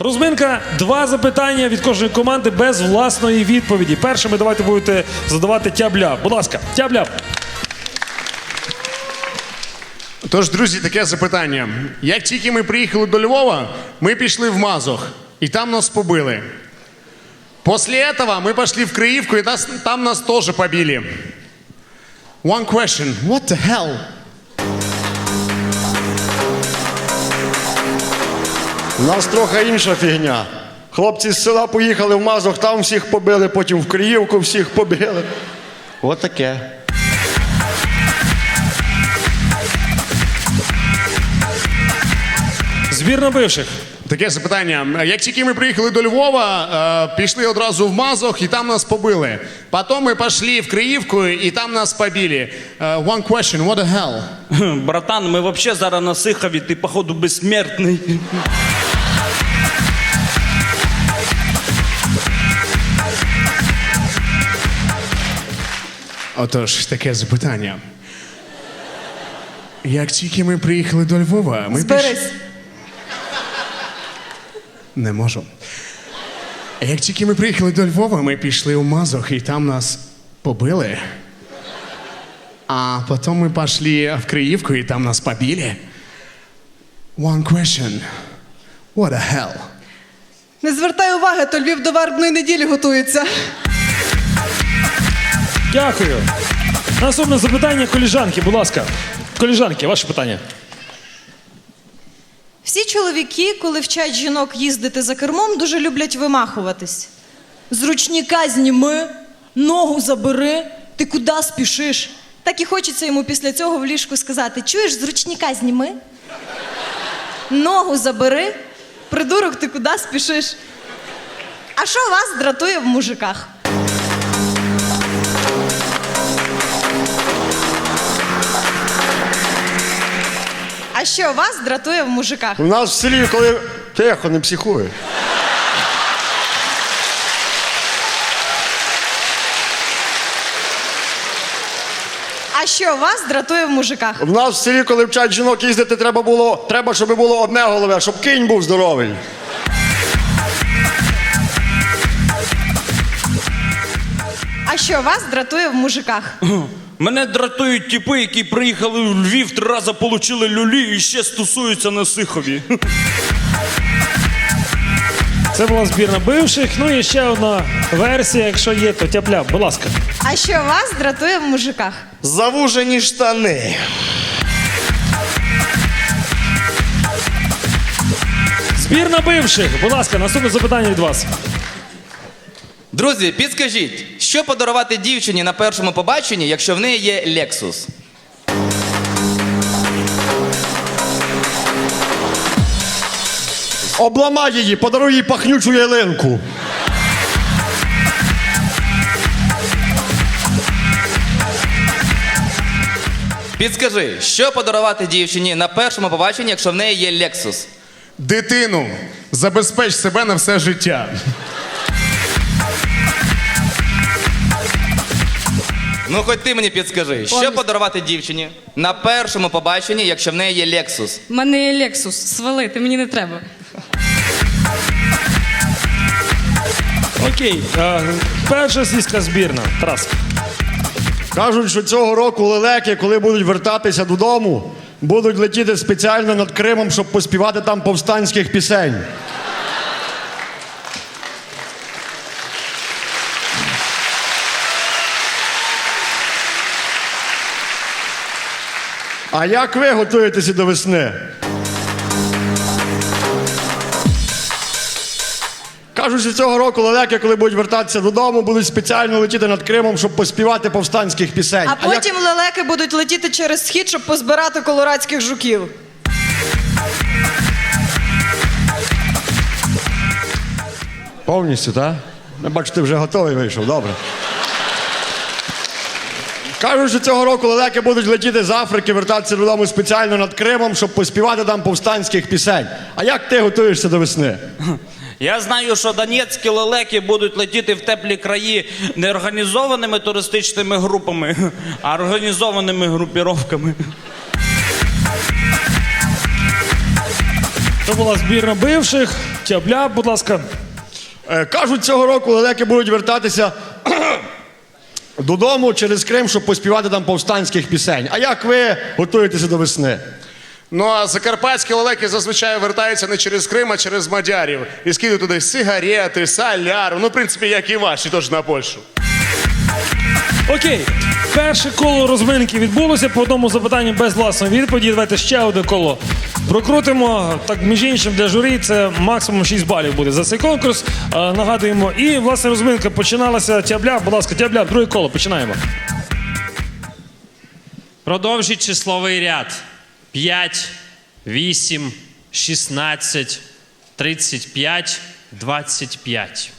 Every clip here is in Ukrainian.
Розминка, два запитання від кожної команди без власної відповіді. Першими давайте будете задавати тябля. Будь ласка, тябля. Тож, друзі, таке запитання. Як тільки ми приїхали до Львова, ми пішли в Мазох, і там нас побили. После этого мы пошли в Криївку, і нас, там нас тоже побили. One question. What the hell? У нас трохи інша фігня. Хлопці з села поїхали в Мазох, там всіх побили, потім в Криївку всіх побили. От таке. Збірна бивших. Таке запитання. Як тільки ми приїхали до Львова, е, пішли одразу в Мазох, і там нас побили. Потім ми пішли в Криївку, і там нас побили. Е, One question. What the hell? Братан, ми вообще зараз на Сихові, ти походу безсмертний. Отож, таке запитання. Як тільки ми приїхали до Львова, ми Зберись. піш- Не можу. Як тільки ми приїхали до Львова, ми пішли у Мазох, і там нас побили. А потім ми пішли в Криївку, і там нас побили. One question. What the hell? Не звертай уваги, то Львів до вербної неділі готується. Дякую. Наступне запитання коліжанки, будь ласка. Коліжанки, ваше питання. Всі чоловіки, коли вчать жінок їздити за кермом, дуже люблять вимахуватись. З зніми, ногу забери, ти куди спішиш? Так і хочеться йому після цього в ліжку сказати: чуєш, з зніми, ногу забери, придурок, ти куди спішиш? А що вас дратує в мужиках? А що вас дратує в мужиках? У нас в селі, коли тихо, не психує. А що вас дратує в мужиках? В нас в селі, коли вчать жінок їздити, треба було, треба, щоб було одне голове, щоб кінь був здоровий. А що вас дратує в мужиках? Мене дратують типи, які приїхали у Львів, три рази получили люлі і ще стосуються на Сихові. Це була збірна бивших. Ну і ще одна версія, якщо є, то тябля. Будь ласка. А що вас дратує в мужиках? Завужені штани. Збірна бивших. Будь ласка, наступне запитання від вас. Друзі, підскажіть, що подарувати дівчині на першому побаченні, якщо в неї є Lexus? Обламай її, подаруй їй пахнючу ялинку. Підскажи, що подарувати дівчині на першому побаченні, якщо в неї є Lexus? Дитину. Забезпеч себе на все життя. Ну, хоч ти мені підскажи, що подарувати дівчині на першому побаченні, якщо в неї є Lexus? У мене є Лексус, свалити, мені не треба. Окей. Е, перша сільська збірна. Тарас. Кажуть, що цього року лелеки, коли будуть вертатися додому, будуть летіти спеціально над Кримом, щоб поспівати там повстанських пісень. А як ви готуєтеся до весни? Кажуть, що цього року лелеки, коли будуть вертатися додому, будуть спеціально летіти над Кримом, щоб поспівати повстанських пісень. А потім лелеки будуть летіти через схід, щоб позбирати колорадських жуків. Повністю, так? Бачу, ти вже готовий вийшов, добре. Кажуть, що цього року лелеки будуть летіти з Африки, вертатися додому спеціально над Кримом, щоб поспівати там повстанських пісень. А як ти готуєшся до весни? Я знаю, що донецькі лелеки будуть летіти в теплі краї не організованими туристичними групами, а організованими групіровками. Це була збірна бивших. Тябля, будь ласка. Е, Кажуть, цього року лелеки будуть вертатися додому через Крим, щоб поспівати там повстанських пісень. А як ви готуєтеся до весни? Ну а закарпатські лелеки зазвичай вертаються не через Крим, а через мадярів. І скидують туди сигарети, соляру. Ну, в принципі, як і ваші, тож на Польщу. Окей. Перше коло розминки відбулося по одному запитанню без власної відповіді. Давайте ще одне коло прокрутимо. Так, між іншим, для журі це максимум 6 балів буде за цей конкурс. Е, нагадуємо. І власне розминка починалася. Тябля, будь ласка, тябля, друге коло. Починаємо. Продовжіть числовий ряд. 5, 8, 16, 35, 25.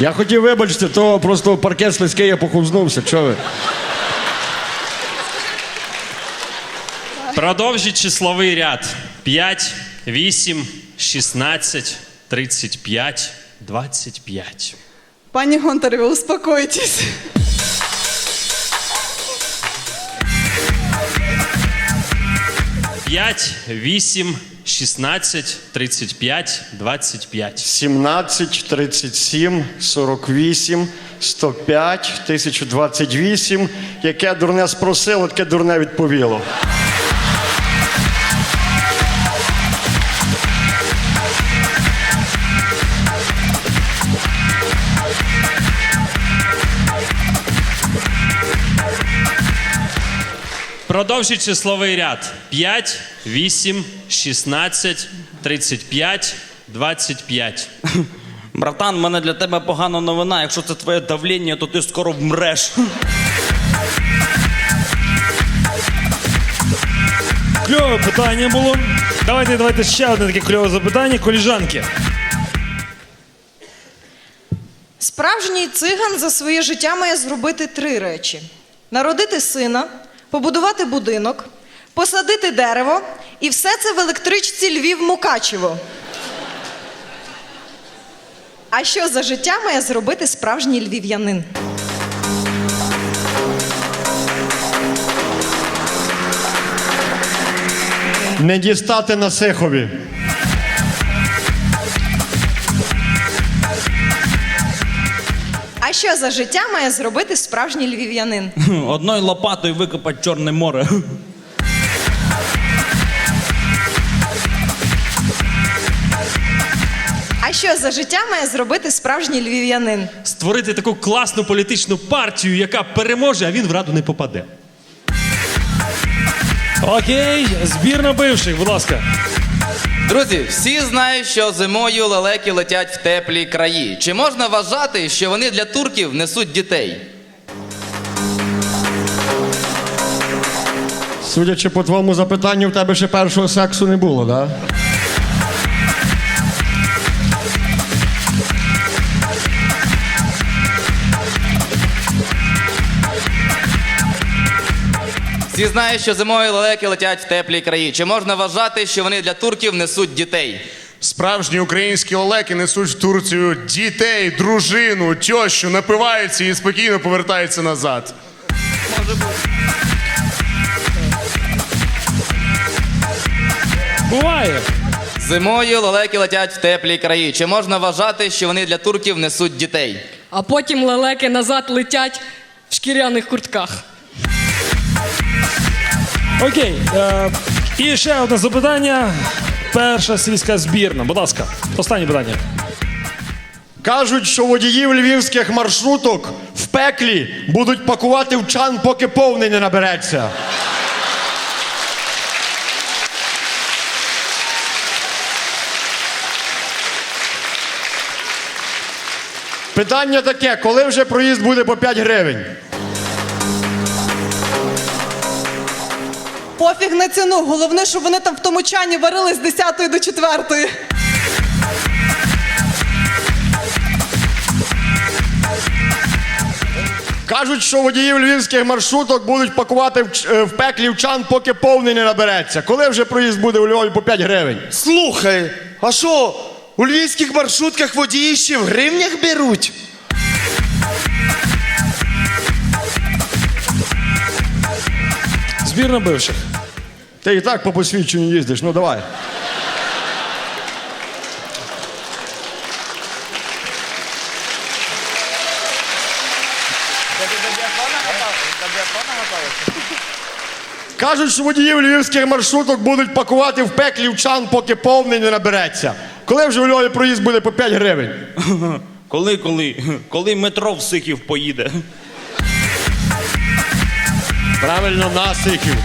Я хотів вибачити, то просто паркет слизький, я похузнувся. Чого ви? Продовжіть числовий ряд. 5, 8, 16, 35, 25. Пані Гонтареве, успокойтесь. П'ять, вісім, 16, 35, 25. 17, 37, 48, 105, 1028. Яке дурне спросило, таке дурне відповіло. Продовжіть числовий ряд. 5, 8, 16, 35, 25. Братан, в мене для тебе погана новина. Якщо це твоє давлення, то ти скоро вмреш. Кльове питання було. Давайте, давайте ще одне таке кльове запитання. Коліжанки. Справжній циган за своє життя має зробити три речі: народити сина, побудувати будинок, посадити дерево, і все це в електричці Львів Мукачево. А що за життя має зробити справжній львів'янин? Не дістати на Сихові. А що за життя має зробити справжній львів'янин? Одною лопатою викопати Чорне море. А що за життя має зробити справжній львів'янин? Створити таку класну політичну партію, яка переможе, а він в раду не попаде. Окей, збірна бивших, будь ласка. Друзі, всі знають, що зимою лелеки летять в теплі краї. Чи можна вважати, що вони для турків несуть дітей? Судячи по твоєму запитанню, в тебе ще першого сексу не було, так? Да? Всі знають, що зимою лелеки летять в теплі краї. Чи можна вважати, що вони для турків несуть дітей? Справжні українські лелеки несуть в Турцію дітей, дружину, тещу, напиваються і спокійно повертаються назад. Буває. Зимою лелеки летять в теплі краї. Чи можна вважати, що вони для турків несуть дітей? А потім лелеки назад летять в шкіряних куртках. Окей. Е, і ще одне запитання. Перша сільська збірна. Будь ласка, останнє питання. Кажуть, що водіїв львівських маршруток в пеклі будуть пакувати в чан, поки повний не набереться. Питання таке: коли вже проїзд буде по 5 гривень? Пофіг на ціну. Головне, щоб вони там в тому чані варили з 10 до 4. Кажуть, що водіїв львівських маршруток будуть пакувати в, ч- е, в пеклі в чан, поки повний не набереться. Коли вже проїзд буде у Львові по 5 гривень? Слухай, а що, у львівських маршрутках водії ще в гривнях беруть? Збірна бивших. Ти і так по посвідченню їздиш, ну давай. Кажуть, що водіїв львівських маршруток будуть пакувати в пеклі в чан, поки повний не набереться. Коли вже у Львові проїзд буде по 5 гривень? Коли, коли? Коли метро в Сихів поїде? Правильно, на Сихів.